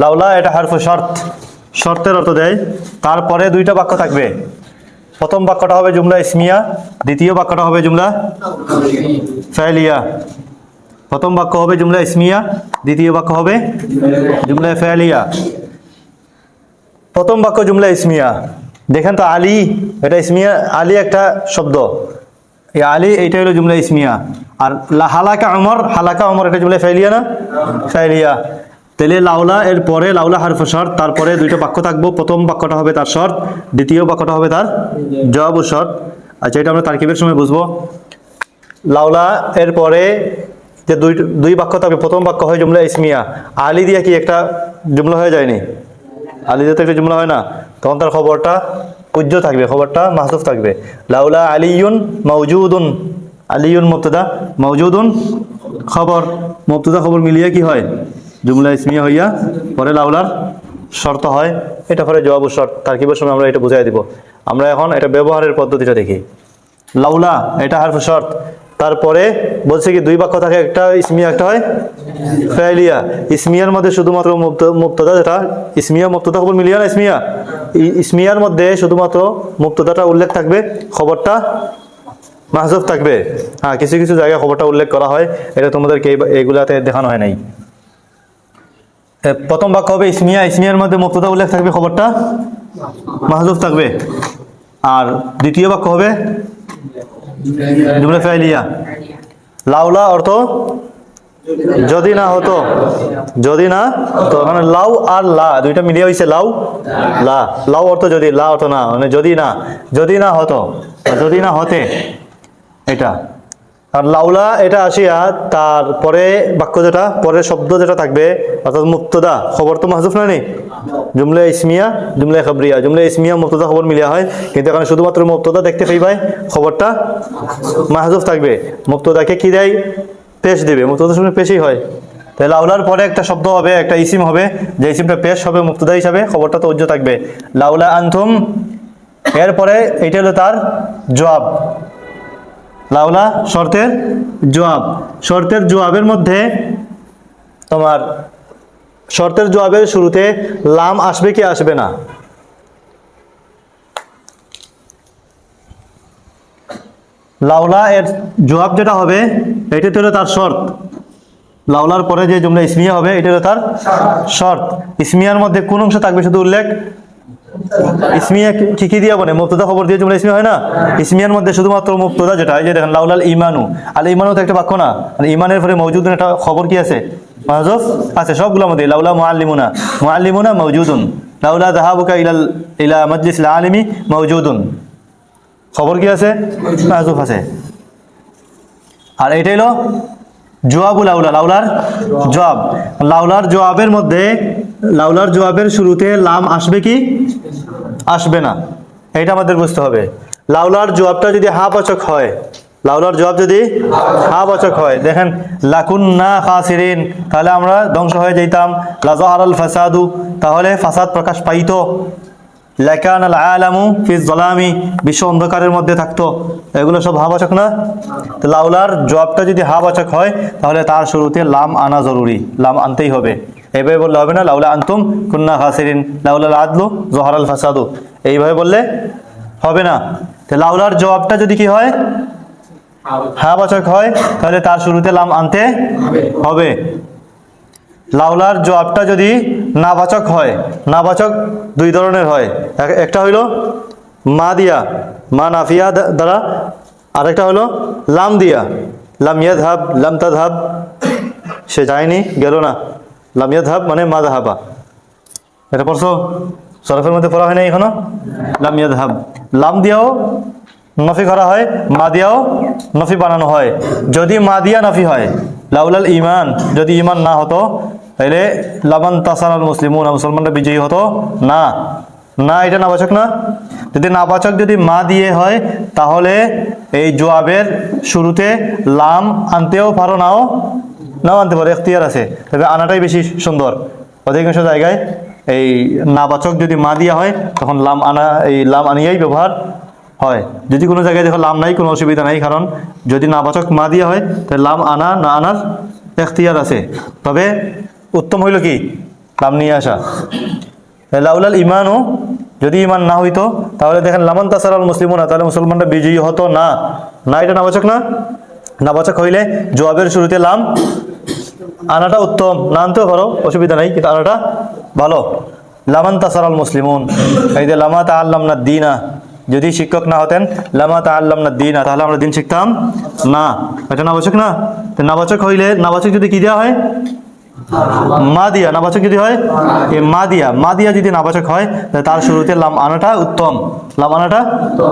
লাউলা, এটা হারফ শর্ত। শর্তের অর্থ দেয়, তারপরে দুইটা বাক্য থাকবে। প্রথম বাক্যটা হবে জুমলা ইসমিয়া, দ্বিতীয় বাক্যটা হবে জুমলা ফেলিয়া। প্রথম বাক্য হবে জুমলা ইসমিয়া, দ্বিতীয় বাক্য হবে জুমলা ফেলিয়া। প্রথম বাক্য জুমলা ইসমিয়া। দেখেন তো, আলী, এটা ইসমিয়া, আলী একটা শব্দ। এই আলী, এইটা হলো জুমলা ইসমিয়া। আর হালাকা অমর হালাকা অমর এটা জুমলা ফেলিয়া না? ফেলিয়া। তাহলে লাউলা এর পরে লাউলা হারফ শর্ত তারপরে দুইটা বাক্য থাকব। প্রথম বাক্যটা হবে তার শর্ত দ্বিতীয় বাক্যটা হবে তার জবাব ও শর্ত আচ্ছা এটা আমরা তারকিবের সময় বুঝব। লাউলা এর পরে যে দুই দুই বাক্য থাকবে, প্রথম বাক্য হয় জুমলা ইসমিয়া। আলী দিয়া কি একটা জুমলা হয়ে যায়নি? আলী দিয়ে তো একটা জুমলা হয় না। তখন তার খবরটা উজ্জ থাকবে, খবরটা মাহসুফ থাকবে। লাউলা আলিউন মৌজুদুন আলিউন মুবতাদা মৌজুদুন খবর। মুবতাদা খবর মিলিয়ে কি হয়? জুমলা ইসমিয়া হইয়া পরে লাউলার শর্ত হয়, এটা পরে জবাব শর্ত, তারকিবের সময় আমরা এটা বুঝাই দিব। আমরা এখন এটা ব্যবহারের পদ্ধতিটা দেখি। লাউলা এটা হারফ শর্ত। তারপরে বলছে কি, দুই বাক্য থাকে, একটা ইসমিয়া, একটা হয় ফেলিয়া ইসমিয়ার মধ্যে শুধুমাত্র মুক্ত- মুক্তদা যেটা, ইসমিয়া মুক্তদা খবর মিলিয়া না ইসমিয়া? ইসমিয়ার মধ্যে শুধুমাত্র মুক্তদাটা উল্লেখ থাকবে, খবরটা মাহজুব থাকবে। হ্যাঁ কিছু কিছু জায়গায় খবরটা উল্লেখ করা হয়, এটা তোমাদেরকে এই- এইগুলাতে দেখানো হয় নাই। প্রথম বাক্য হবে ইসমিয়া। ইসমিয়ার মধ্যে মুক্তদা উল্লেখ থাকবে খবরটা? মাহজুব থাকবে। আর দ্বিতীয় বাক্য হবে? ফাইলিয়া। লাউলা অর্থ যদি না হতো, যদি না তো মানে লাউ আর লা, দুইটা মিলিয়ে হয়েছে লাউ, লা। লাউ অর্থ যদি, লা অর্থ না মানে যদি না যদি না হতো যদি না হতে, এটা। আর লাউলা এটা আসিয়া তারপরে বাক্য যেটা, পরের শব্দ যেটা থাকবে, অর্থাৎ মুক্তদা, খবর তো মাহজুফ না নেই জুমলে ইসমিয়া, জুমলে খবরিয়া, জুমলে ইসমিয়া, মুক্তদা খবর মিলিয়া হয়। কিন্তু এখানে শুধুমাত্র মুক্তদা দেখতে পাইবাই খবরটা মাহজুফ থাকবে। মুক্তদাকে কি দেয়? পেশ দিবে। মুক্তদার সময় পেশই হয়। তাহলে লাউলার পরে একটা শব্দ হবে, একটা ইসিম হবে। যে ইসিমটা পেশ হবে মুক্তদা হিসাবে, খবরটা তো উজ্জ্ব থাকবে। লাউলা আনথুম এরপরে এইটা হলো তার জবাব। লাউলা শর্তের জবাব। শর্তের জবাবের মধ্যে তোমার শর্তের জবাবের শুরুতে লাম আসবে কি আসবে না? লাউলা এর জবাব যেটা হবে এটা হলো তার শর্ত। লাউলার পরে যে জুমলা ইসমিয়া হবে এটা হলো তার শর্ত। ইসমিয়ার মধ্যে কোন অংশ থাকবে শুধু উল্লেখ? ইসমিয়া কি- কি দিয়া বলে? মুক্তদা খবর দিয়ে জুমলা হয় না? ইসমিয়ার মধ্যে শুধুমাত্র মুক্তদা যেটা, এই যে দেখেন, লাউলাল ইমানু আল ইমানু তো একটা বাক্য না? ইমানের পরে মৌজুদ একটা খবর কি আছে? মাহজুফ আছে সবগুলোর মধ্যে লাউলা মুআল্লিমুনা। মুআল্লিমুনা মৌজুদুন লাউলা যাহাবুকা ইলাল ইলা মাজলিস আলিমি মৌজুদুন খবর কি আছে? মাহজুফ আছে। আর এটা হলো জোয়াবুল লাউলা, লাউলার জবাব লাউলার জবাবের মধ্যে লাউলার জবাবের শুরুতে লাম আসবে কি? আসবে না। এটা আমাদের বুঝতে হবে। লাউলার জবাবটা যদি হা হয়, লাউলার জবাব যদি হা বাচক হয়, দেখেন লাকুন না খাসিরিন, তাহলে আমরা ধ্বংস হয়ে যেতাম লাজাহার আল ফাসাদু, তাহলে ফাসাদ প্রকাশ পাইতো। লেকান আল আলামু ফিজ জলামি বিশ্ব অন্ধকারের মধ্যে থাকতো। এগুলো সব হাবাচক না? তো লাউলার জবটা যদি হাবাচক হয়, তাহলে তার শুরুতে লাম আনা জরুরি। লাম আনতেই হবে। এইভাবে বললে হবে না লাউলা আনতুম কুন্না হাসিরিন লাউলাল আদলু জহর আল ফাসাদু। এইভাবে বললে হবে না। তো লাউলার জবাবটা যদি কি হয়? হাবাচক হয় তাহলে তার শুরুতে লাম আনতে হবে। লাউলার জবাবটা যদি নাবাচক হয় নাবাচক দুই ধরনের হয়। এক- একটা হইল মা দিয়া মা নাফিয়া দ্বারা। আরেকটা হলো লাম দিয়া। লাম ইয়াদহাব লাম তাদহাব সে যায়নি গেল না। লাম ইয়াদহাব মানে মা দাহাবা এটা পড়ছো? সরফের মধ্যে পড়া হয় না এখনও? লাম ইয়াদহাব লাম দিয়াও নফি করা হয়, মা দিয়াও নফি বানানো হয়। যদি মা দিয়া নফি হয়, লাউলাল ইমান যদি ইমান না হতো তাহলে লাবান তাসার আল মুসলিমুন, মুসলমানরা বিজয়ী হতো না। না, এটা নাবাচক না। যদি নাবাচক যদি মা দিয়ে হয়, তাহলে এই জোয়াবের শুরুতে লাম আনতেও পারো নাও নাও আনতে পারো, এখতিয়ার আছে। তবে আনাটাই বেশি সুন্দর। অধিকাংশ জায়গায় এই নাবাচক যদি মা দিয়া হয়, তখন লাম আনা, এই লাম আনিয়াই ব্যবহার হয়। যদি কোনো জায়গায় দেখো লাম নাই, কোনো অসুবিধা নাই, কারণ যদি নাবাচক মা দিয়া হয়, তাহলে লাম আনা, না আনার এখতিয়ার আছে। তবে উত্তম হইল কি? লাম নিয়ে আসা। লাউলাল ইমানও যদি ইমান না হইতো, তাহলে দেখেন, লামান তাসারাল মুসলিমও না তাহলে মুসলমানরা বিজয়ী হতো না। না, এটা নাবাচক না। নাবাচক হইলে জবাবের শুরুতে লাম। আনাটা উত্তম। না, আনতেও পারো, অসুবিধা নেই, কিন্তু আনাটা ভালো। লামান তাসারাল মুসলিমুন। এই যে লামা তা আল্লাম না দিনা যদি শিক্ষক না হতেন, লামা তা আল্লাম না দিনা তাহলে আমরা দিন শিখতাম না। এটা নাবাচক না? নাবাচক হইলে নাবাচক যদি কি দেওয়া হয়? মা দিয়া নাবাচক যদি হয়? এ মা দিয়া মা দিয়া যদি নাবাচক হয় তাহলে তার শুরুতে লাম আনাটা উত্তম। লাম আনাটা?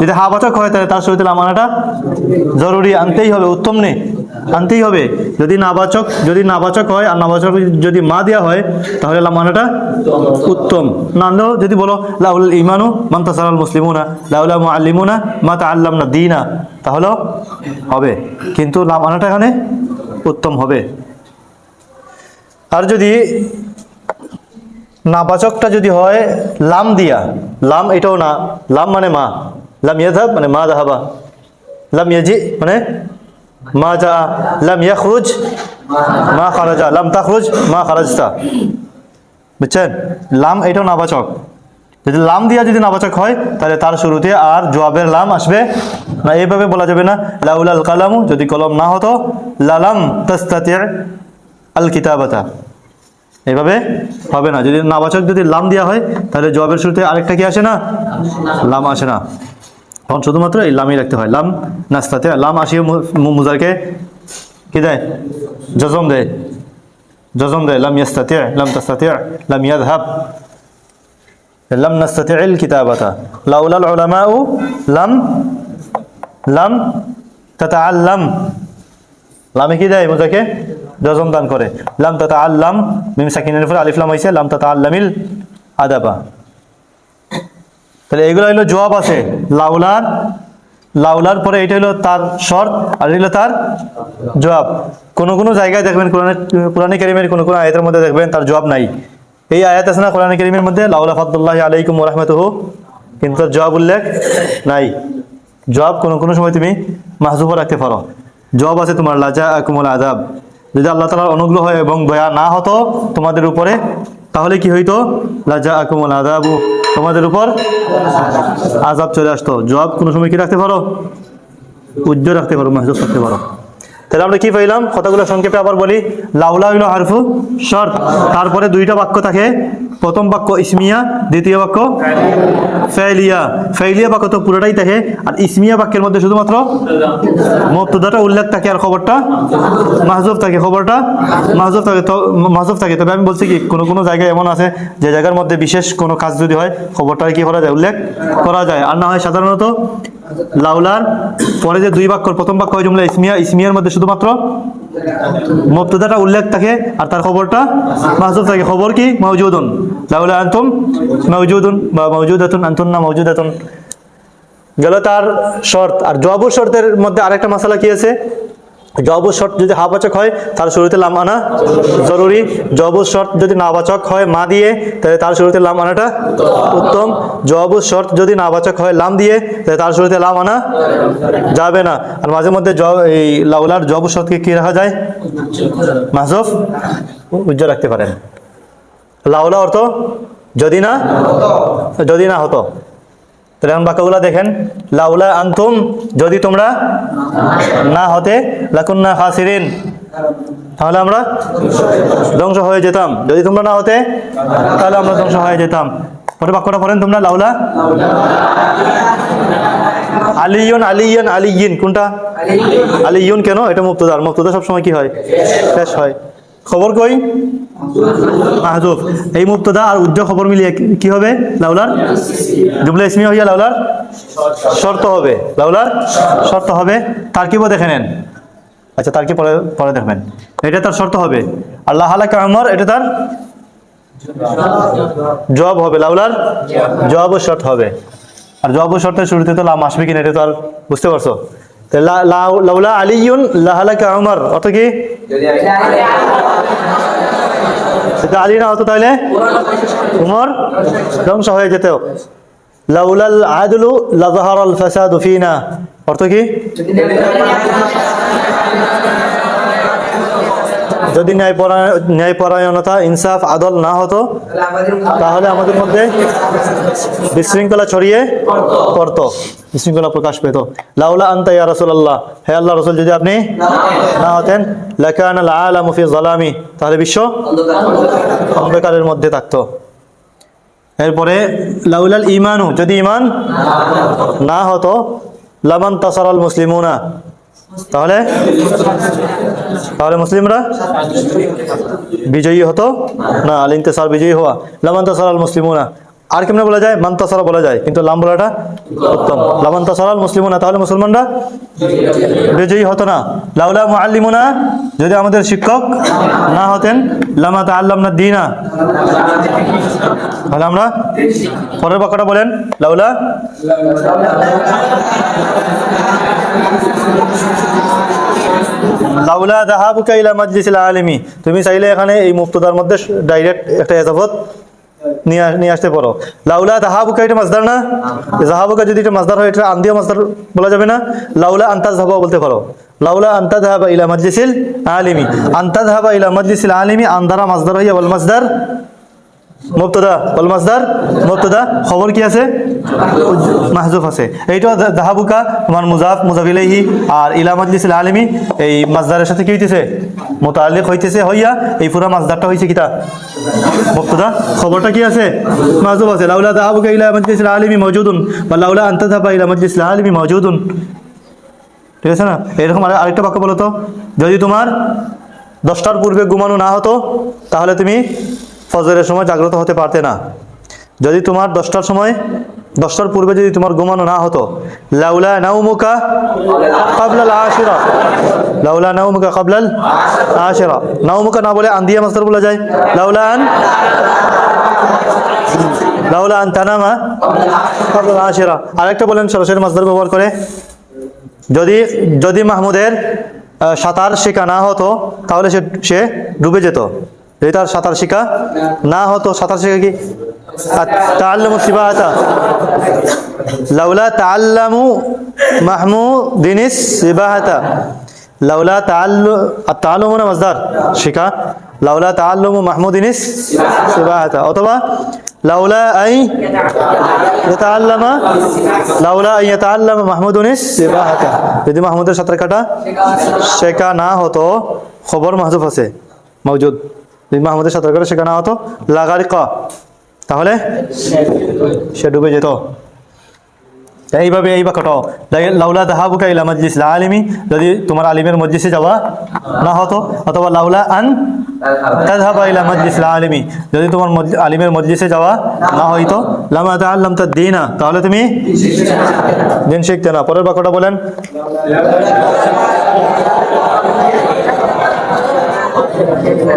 যদি হাবাচক হয় তাহলে তার শুরুতে লাম আনাটা জরুরি। আনতেই হবে উত্তম নেই আনতেই হবে। যদি নাবাচক যদি নাবাচক হয় আর নাবাচক যদি মা দেওয়া হয় তাহলে লাম আনাটা উত্তম। না আনলেও যদি বলো লাউল ইমানু মান্তাসারাল মুসলিমুনা লাউলা মুআল্লিমুনা মা তাআল্লামনা দিনা তাহলেও হবে। কিন্তু লাম আনাটা এখানে উত্তম হবে। আর যদি নাবাচকটা যদি হয় লাম দিয়া, লাম এটাও না, লাম মানে মা, লাম ইয়াধাব মানে মা দাহাবা লাম ইয়াজি মানে মা যা, লাম ইয়াখরুজ মা খারাজা, লাম তাখরুজ মা খারাজতা, বুঝছেন? লাম এটাও নাবাচক, যদি লাম দিয়া যদি নাবাচক হয়, তাহলে তার শুরুতে আর জবাবের লাম আসবে না, এইভাবে বলা যাবে না, লাউলাল কালামু যদি কলম না হতো, লালাম তাস্তাতি আল কিতাবাতা এইভাবে হবে না। যদি নাবাচক যদি লাম দেওয়া হয়, তাহলে জবাবের শুরুতে আরেকটা কি আসে না? লাম আসে না। তখন শুধুমাত্র এই লামই রাখতে হয়। লাম নাস্তাতে লাম মু- মুজারকে কি দেয়? জজম দেয়। জজম দেয়। লাম ইয়াস্তাতে লাম তাস্তাতে লাম ইয়াদহাব লাম নাস্তাতে আল কিতাবাতা লাউলাল উলামাউ লাম লাম তাতাআল্লাম। লামে কি দেয় মোজাকে জজম দান করে। লাম তাতা আল্লাম মিম সাকিনের উপরে আলিফলাম হয়েছে লাম তাতা আল্লামিল আদাবা। তাহলে এগুলো হলো জবাব আছে। লাউলার লাউলার পরে এটা হলো তার শর্ত, আর এটা হলো তার জবাব। কোনো কোনো জায়গায় দেখবেন কোরআনে কোরআনে কারিমের কোনো কোনো আয়াতের মধ্যে দেখবেন তার জবাব নাই। এই আয়াত আছে না কোরআনে কারিমের মধ্যে? লাউলা ফাদুল্লাহ আলাইকুম রহমতুহু, কিন্তু তার জবাব উল্লেখ নাই। জবাব কোনো কোনো সময় তুমি মাহজুবও রাখতে পারো। জবাব আছে তোমার লাজা আকুমুল আদাব যদি আল্লাহ তালার অনুগ্রহ হয় এবং দয়া না হতো তোমাদের উপরে, তাহলে কি হইতো? লাজা আকুমুল আদাবু তোমাদের উপর আজাব চলে আসতো। জবাব কোনো সময় কি রাখতে পারো? উজ্জ্বল রাখতে পারো মাহজুব রাখতে পারো। তাহলে আমরা কি পাইলাম? কথাগুলো সংক্ষেপে আবার বলি? লাউলা হইল হারফু, শর্ত। তারপরে দুইটা বাক্য থাকে। প্রথম বাক্য ইসমিয়া, দ্বিতীয় বাক্য ফেলিয়া ফেলিয়া বাক্য তো পুরোটাই থাকে। আর ইসমিয়া বাক্যের মধ্যে শুধুমাত্র মুক্তদাটা উল্লেখ থাকে আর খবরটা? মাহজুব থাকে খবরটা? মাহজুব থাকে তো মাহজুব থাকে। তবে আমি বলছি কি, কোনো কোনো জায়গায় এমন আছে যে জায়গার মধ্যে বিশেষ কোনো কাজ যদি হয়, খবরটা কি করা যায়? উল্লেখ করা যায়। আর না হয় সাধারণত লাউলার, পরে যে দুই বাক্য প্রথম বাক্য হয় জুমলা ইসমিয়া, ইসমিয়ার মধ্যে শুধুমাত্র মুক্তদাটা উল্লেখ থাকে আর তার খবরটা মাহজুব থাকে। খবর কি? মাউজুদুন। লাউলা আনতুম মাউজুদুন বা মাউজুদাতুন আনতুন না মাউজুদাতুন। গেল তার শর্ত। আর জবাবু শর্তের মধ্যে আরেকটা মশালা কি আছে? জবাবু শর্ত যদি হাবাচক হয়, তার শুরুতে লাম আনা জরুরি। জবাবু শর্ত যদি নাবাচক হয়, মা দিয়ে, তাহলে তার শুরুতে লাম আনাটা উত্তম। জবাবু শর্ত যদি নাবাচক হয়, লাম দিয়ে, তাহলে তার শুরুতে লাম আনা যাবে না। আর মাঝে মধ্যে জব- এই লাউলার জবাবু শর্তকে কি রাখা যায়? মাহজুফ উজ্জ্বল রাখতে পারেন। লাউলা অর্থ, যদি না যদি না হতো। তাহলে এখন বাক্যগুলো দেখেন। লাউলা আন্তুম, যদি তোমরা না হতে, লাকুন্না খাসিরিন। তাহলে আমরা ধ্বংস হয়ে যেতাম। যদি তোমরা না হতে, তাহলে আমরা ধ্বংস হয়ে যেতাম। পরে বাক্যটা পড়েন তোমরা, লাউলা। আলিয়ন আলিয়ন, আলিয়িন, কোনটা? আলিয়ন কেন? এটা মুক্তদার। মুক্তদা সবসময় কি হয়? শেষ হয়। খবর কই? মাহজুব। এই মুক্তদা আর উজ্জ্বল খবর মিলিয়ে কি- হবে? লাউলার জুমলা ইসমিয়া হইয়া লাউলার শর্ত হবে। লাউলার শর্ত হবে। তার কি দেখে নেন। আচ্ছা তার কি পরে পরে দেখবেন। এটা তার শর্ত হবে। আল্লাহ আলাকা আমর এটা তার জবাব হবে। লাউলার জবাব ও শর্ত হবে। আর জবাব ও শর্তের শুরুতে তো লাম আসবে কিনা, এটা তো আর বুঝতে পারছ? লাউলা আলিউন লাহালাকা আমর অত কি? সেটা আলী না হতো তাহলে? উমর ধ্বংস হয়ে যেত। লাউলাল আদলু লাজাহারাল ফাসাদু ফিনা অর্থ কি? যদি ন্যায় ন্যায়পরায়ণতা, ইনসাফ, আদল না হতো, তাহলে আমাদের মধ্যে বিশৃঙ্খলা ছড়িয়ে পড়তো, বিশৃঙ্খলা প্রকাশ পেত। লাউলা আন্তা ইয়া রাসূলুল্লাহ, হে আল্লাহ রসুল, যদি আপনি না হতেন, লাকান আলা আলামু ফি যালামি, তাহলে বিশ্ব অন্ধকারের মধ্যে থাকতো। এরপরে, লাউলাল ইমানু যদি ইমান না হতো, লামান তাসারাল মুসলিমুনা, তাহলে মুসলিমরা? বিজয়ী হতো? না আল ইন্তেসার বিজয়ী হওয়া। লামান তাসারাল মুসলিমুনা আর কেমনে বলা যায়? মান্তাসারা বলা যায়। কিন্তু লাম বলাটা উত্তম। লামান তাসারাল মুসলিমুনা তাহলে মুসলমানরা বিজয়ী হতো না। লাউলা মুআল্লিমুনা, যদি আমাদের শিক্ষক না হতেন, লামা তাআল্লামনা দিনা। তাহলে আমরা পরের বাক্যটা বলেন। লাউলা লাউলা যাহাবুকা ইলা মাজলিসিল আলিমি। তুমি চাইলে এখানে এই মুক্তদার মধ্যে ডাইরেক্ট একটা এজাফত নিয়ে নিয়ে আসতে পারো। লাউলা তাহাবুকা এটা মাসদার না? জাহাবুকা যদি এটা মাসদার হয় এটা আন্দিয়া মাসদার বলা যাবে না? লাউলা আন্তাজ হাবা বলতে পারো। লাউলা আন্তা ধাবা ইলা মাজলিসিল আলিমি। আন্তা ধাবা ইলা মাজলিসিল আলিমি আন্দারা মাসদার হইয়া বল মাসদার মুবতাদা বল মাসদার, মুবতাদা, খবর কি আছে? মাহজুফ আছে। এইটা দাহাবুকা তোমার মুজাফ মুজাফ ইলাইহি, আর ইলা মাজলিসিল আলিমি, এই মাসদারের সাথে কি হইতেছে? মুতাআল্লিক হইতেছে, হইয়া এই পুরা মাসদারটা হইছে কিটা মুবতাদা, খবরটা কি আছে? মাহজুফ আছে। লাউলা দাহাবুকা ইলা মাজলিসিল আলিমি মাওজুদুন, বা লাউলা আনতা যাবা ইলা মাজলিসিল আলিমি মাওজুদুন। ঠিক আছে না? এরকম আর- আরেকটা বাক্য বলো তো। যদি তোমার দশটার পূর্বে ঘুমানো না হতো, তাহলে তুমি ফজরের সময় জাগ্রত হতে পারতে না। যদি তোমার দশটার সময়, দশটার পূর্বে যদি তোমার ঘুমানো না হতো, লাউলা নাউমুকা কাবলাল আশিরা। লাউলা নাউমুকা কাবলাল আশিরা। নাউমুকা না বলে আন্দিয়া মাস্টার বলা যায়। লাউলা আন লাউলা আন তানামা কাবলাল আশিরা। আরেকটা বলেন সরাসরি মাসদার ব্যবহার করে। যদি যদি মাহমুদের সাঁতার শেখা না হতো, তাহলে সে ডুবে যেত। যদি সাঁতার শেখা? না হতো, সাঁতার শেখা কি? তাল্লামু সিবাহাতা লাউলা তাল্লামু মাহমুদিনিস সিবাহাতা লাউলা তাল্লু তাল্লুমু না মজদার শেখা। লাউলা তাল্লুমু মাহমুদিনিস সিবাহাতা অথবা লাউলা আই ইয়াতাআল্লামা লাউলা আই মাহমুদ মাহমুদুনিস সিবাহাতা যদি মাহমুদের সাঁতার কাটা, শেখা না হতো, খবর মাহজুফ আছে, মওজুদ। যদি মাহমুদের সাঁতার কাটা শেখা না হতো লাগারিকা তাহলে? সে ডুবে যেত। এইভাবে এই বাক্যটা। লাউলা দাহাবুকা ইলা মজলিস আলিমি, যদি তোমার আলিমের মজলিসে যাওয়া না হতো, অথবা লাউলা আন তাযহাবা ইলা মজলিস আলিমি, যদি তোমার আলিমের মজলিসে যাওয়া না হইতো, লামা তাআল্লাম দিনা তাহলে তুমি দিন শিখতে না। পরের বাক্যটা বলেন।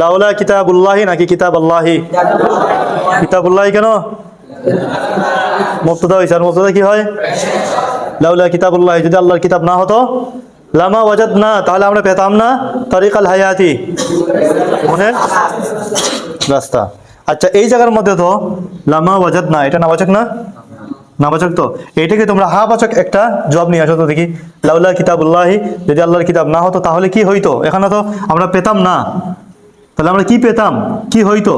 লাউলা কিতাবুল্লাহি নাকি কিতাব আল্লাহি কিতাবুল্লাহি কেন? মুক্তদা হয়েছে আর মুক্তদা কি হয়? লাউলা কিতাবুল্লাহ। যদি আল্লাহর কিতাব না হতো, লামা ওয়াজাদ না তাহলে আমরা পেতাম না তরিকাল হায়াতি। মনে? রাস্তা। আচ্ছা এই জায়গার মধ্যে তো লামা ওয়াজাদ না এটা নাবাচক না? নাবাচক তো। এটাকে তোমরা হা বাচক একটা জবাব নিয়ে আসো তো দেখি। লাউলা কিতাবুল্লাহি, যদি আল্লাহর কিতাব না হতো, তাহলে কি হইতো? এখানে তো আমরা পেতাম না। তাহলে আমরা কি পেতাম? কি হইতো?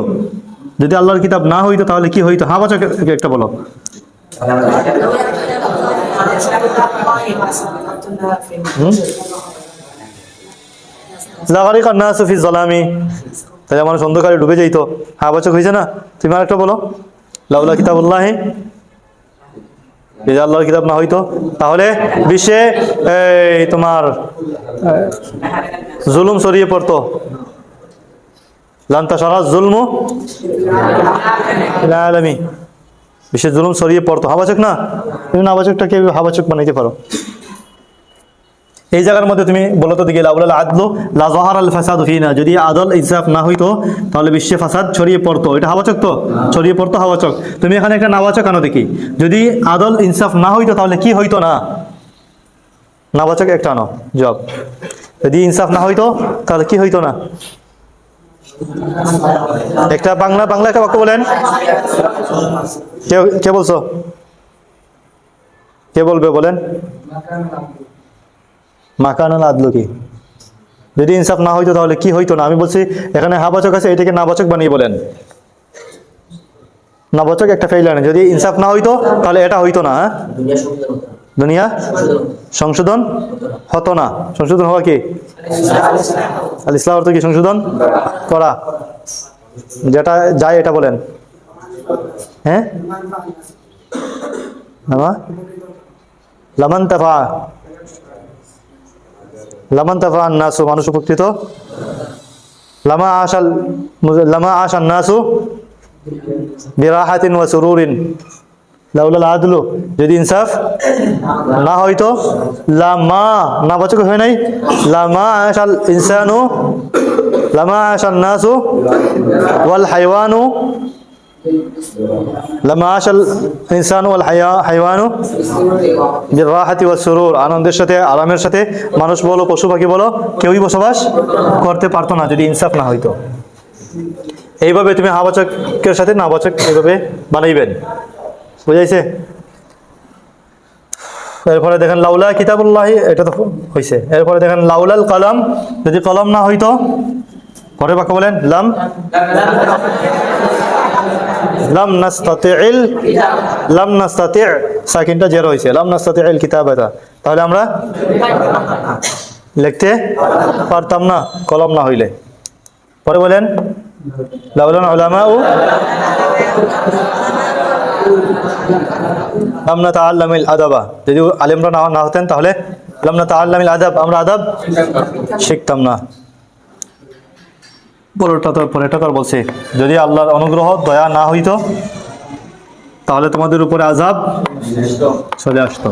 যদি আল্লাহর কিতাব না হইতো, তাহলে কি হইতো? হা বাচক একটা বলো। লাগারিকা না সুফি জলামি তাহলে মানুষ অন্ধকারে ডুবে যাইতো। হা বাচক হয়েছে না? তুমি আরেকটা বলো। লাউলা কিতাবুল্লাহি। যদি আল্লাহর কিতাব না হইতো, তাহলে বিশ্বে, এই তোমার জুলুম ছড়িয়ে পড়তো। জুলমু আলামি জুলুম ছড়িয়ে পড়তো। হাবাচক না? তুমি নাবাচকটাকে হাবাচক বানাইতে পারো? এই জায়গার মধ্যে তুমি বলো তো দিকে লাউলাল আদলু লাজাহার আল ফাসাদ ফিনা। যদি আদল ইনসাফ না হইতো, তাহলে বিশ্বে ফাসাদ ছড়িয়ে পড়তো। এটা হাবাচক তো? ছড়িয়ে পড়তো হাবাচক। তুমি এখানে একটা নাবাচক আনো দেখি। যদি আদল ইনসাফ না হইতো, তাহলে কি হইতো না? নাবাচক একটা আনো। জব যদি ইনসাফ না হইতো, তাহলে কি হইতো না? একটা বাংলা বাংলা একটা বাক্য বলেন। কে কে বলছো? কে বলবে বলেন? মাকানুল আদলু কি? যদি ইনসাফ না হইতো তাহলে কি হইতো না? আমি বলছি, এখানে হাবাচক আছে, এটাকে নাবাচক বানিয়ে বলেন। নাবাচক একটা ফেইল আনে। যদি ইনসাফ না হইতো, তাহলে এটা হইতো না হ্যাঁ? দুনিয়া? সংশোধন? হতো না। সংশোধন হওয়া কি? আল ইসলাম অর্থ কি? সংশোধন? করা। যেটা যায় এটা বলেন। হ্যাঁ? লামা লামান তাফা। নাসু মানুষ উপকৃত। লামা আশাল লামা আশান নাসু বিরাহাতিন ওয়া সুরুরিন। লাউলাল আদলু। যদি ইনসাফ না হয়তো লামা না বাচক হয় নাই? লামা আশাল ইনসানু লামা আশাল নাসু, ওয়াল হাইওয়ানু লামা আশাল ইনসানু ওয়াল হাইওয়ানু, বিরাহাতি ওয়া সুরুর। আনন্দের সাথে, আরামের সাথে, মানুষ বলো, পশু পাখি বলো, কেউই বসবাস করতে পারতো না যদি ইনসাফ না হইতো। এইভাবে তুমি হাবাচকের সাথে নাবাচক এইভাবে বানাইবেন। বুঝাইছে? এরপরে দেখেন, লাউলা কিতাবুল্লাহ, এটা তো হয়েছে এরপরে দেখেন, লাউলাল কলম, যদি কলম না হইতো পরে বাক্য বলেন, লাম লাম নাস্তাতিল লাম নাস্তাতি সাকিনটা জের হয়েছে লাম নাস্তাতিল কিতাব এটা। তাহলে আমরা লিখতে পারতাম না, কলম না হইলে। পরে বলেন লাউলান উলামা ও লাম তা তাআল্লামিল আদাবা। যদি আলেমরা না না হতেন তাহলে লাম না আল্লামিল আদাব আমরা আদাব শিখতাম না। পরেরটা তো পরেরটা বলছে। যদি আল্লাহর অনুগ্রহ, দয়া না হইতো, তাহলে তোমাদের উপরে আজাব চলে আসতো।